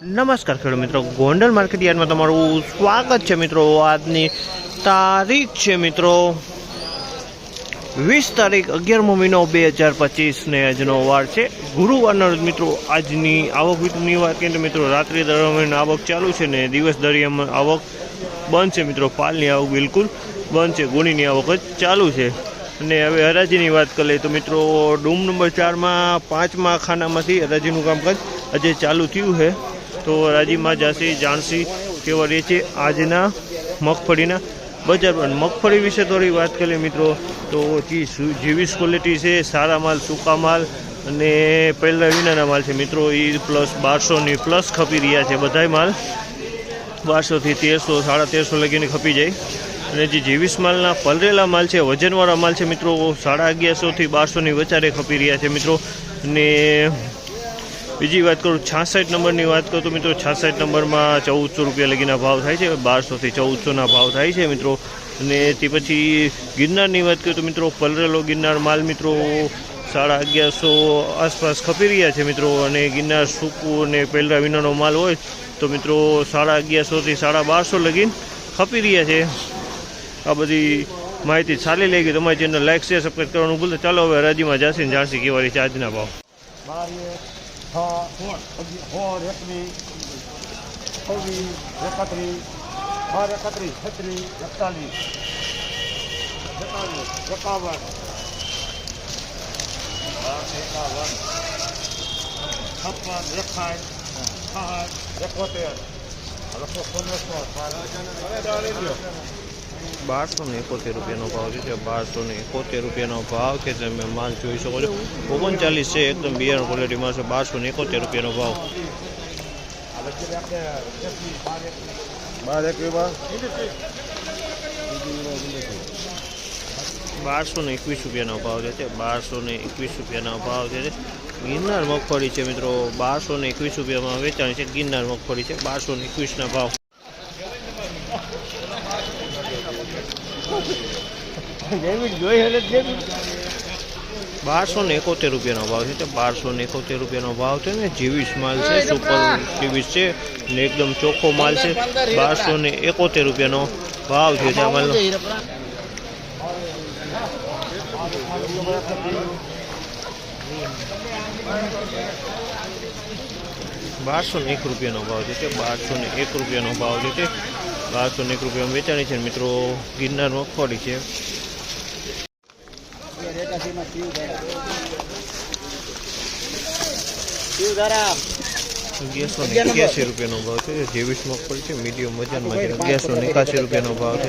નમસ્કાર ખેડૂત મિત્રો. ગોંડલ માર્કેટ યાર્ડમાં તમારું સ્વાગત છે મિત્રો. આજની તારીખ છે મિત્રો વીસ તારીખ અગિયારમો મહિનો બે હજાર પચીસને આજનો વાર છે. ગુરુવારના રોજ મિત્રો આજની આવક વિતરણની વાત કરીએ તો મિત્રો રાત્રિ દરમિયાન આવક ચાલુ છે ને દિવસ દરમિયાન આવક બંધ છે મિત્રો. પાલની આવક બિલકુલ બંધ છે. ગુણીની આવક જ ચાલુ છે. અને હવે હરાજીની વાત કરીએ તો મિત્રો ડૂમ નંબર ચારમાં પાંચમા ખાનામાંથી હરાજીનું કામકાજ આજે ચાલુ થયું છે. તો હરાજીમાં જાસી, જાણસી કેવા રહે છે આજના મગફળીના. બજાર પણ મગફળી વિશે થોડી વાત કરીએ મિત્રો. તો જેવીસ ક્વોલિટી છે, સારા માલ, સૂકા માલ અને પહેલા વિનાના માલ છે મિત્રો. એ પ્લસ બારસોની પ્લસ ખપી રહ્યા છે બધાય માલ. બારસોથી તેરસો, સાડા તેરસો લગીને ખપી જાય. અને જે જેવીસ માલના પલરેલા માલ છે, વજનવાળા માલ છે મિત્રો, સાડા અગિયારસોથી બારસોની વચારે ખપી રહ્યા છે મિત્રો. અને બીજી વાત કરું, છાસઠ નંબરની વાત કરું તો મિત્રો છાસઠ નંબરમાં ચૌદસો રૂપિયા લગીના ભાવ થાય છે, બારસોથી ચૌદસોના ભાવ થાય છે મિત્રો. અને તે પછી ગિરનારની વાત કરું તો મિત્રો પલરેલો ગિરનાર માલ મિત્રો સાડા અગિયારસો આસપાસ ખપી રહ્યા છે મિત્રો. અને ગિરનાર સૂકું અને પહેલા વિનાનો માલ હોય તો મિત્રો સાડા અગિયારસોથી સાડા બારસો લગીન ખપી રહ્યા છે. આ બધી માહિતી સારી ગઈ તમારી ચેનલ લાઈક શેર સબસ્ક્રાઈબ કરવાનું ભૂલતા ચાલો. હવે રાજીમાં જાસી ને જાણસી કેવા છે આજના ભાવ છ સોળ એકવીસ છવ્વીસ એકત્રીસ બાર એકત્રીસ છત્રીસ એકતાલીસ એકાવન એકાવન એકાવન છપ્પન એકાઠ સાઠ એકોતેર લખો પંદરસો બારસો ને એકોતેર રૂપિયાનો ભાવ છે. બારસો ને એકોતેર રૂપિયાનો ભાવ છે તમે માલ જોઈ શકો છો. ઓગણચાલીસ છે એકદમ બિયારણ ક્વોલિટીમાં છે. બારસો ને એકોતેર રૂપિયાનો ભાવ. બારસો ને એકવીસ રૂપિયાનો ભાવ છે. બારસો ને એકવીસ રૂપિયાનો ભાવ છે. ગિરનાર મગફળી છે મિત્રો. બારસો ને એકવીસ રૂપિયામાં વેચાણ છે. ગિરનાર મગફળી છે. બારસો ને એકવીસના ભાવ. બારસો ને એકોતેર રૂપિયાનો ભાવ છે બારસો ને એકોતેર રૂપિયાનો ભાવ છે ને જીવીસ માલ છે સુપર જીવીસ છે ને એકદમ ચોખ્ખો માલ છે બારસો ને એકોતેર રૂપિયાનો ભાવ છે ત્યાં આ માલનો બારસો ને એક રૂપિયાનો ભાવ છે તે બારસો ને એક રૂપિયાનો ભાવ છે તે બારસો એક રૂપિયામાં વેચાણી છે મિત્રો, ગિરનાર મગફળી છે. અગિયારસો એક્યાસી રૂપિયાનો ભાવ છે. જેવીસ મગફળી છે, મીડિયમ વજનમાં છે. અગિયારસો એકાસી રૂપિયાનો ભાવ છે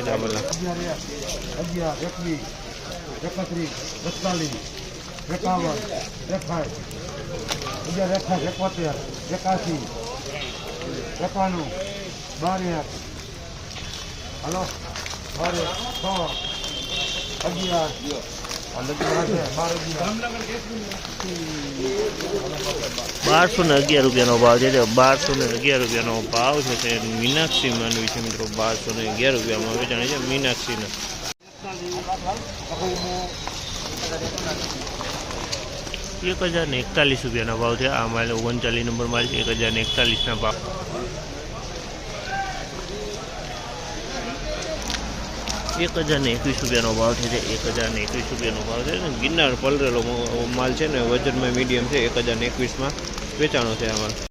એકતાલીસ એકાવન એકાસી, એકાણું બાર હલો અગિયાર બારસો ને અગિયાર રૂપિયાનો ભાવ છે બારસો ને અગિયાર રૂપિયાનો ભાવ છે તે મીનાક્ષી માનવી છે મિત્રો. બારસો ને અગિયાર રૂપિયામાં વેચાણે છે મીનાક્ષીના. એક હજાર ને એકતાલીસ રૂપિયાનો ભાવ છે. આ માલ ઓગણચાલીસ નંબર માલ છે. એક હજાર ને એકતાલીસના ભાવ. એક હજાર ને એકવીસ રૂપિયાનો ભાવ છે એક હજાર ને એકવીસ રૂપિયાનો ભાવ છે ગિરનાર પલરેલો માલ છે ને વજનમાં મીડિયમ છે એક હજાર ને એકવીસમાં વેચાણો છે આ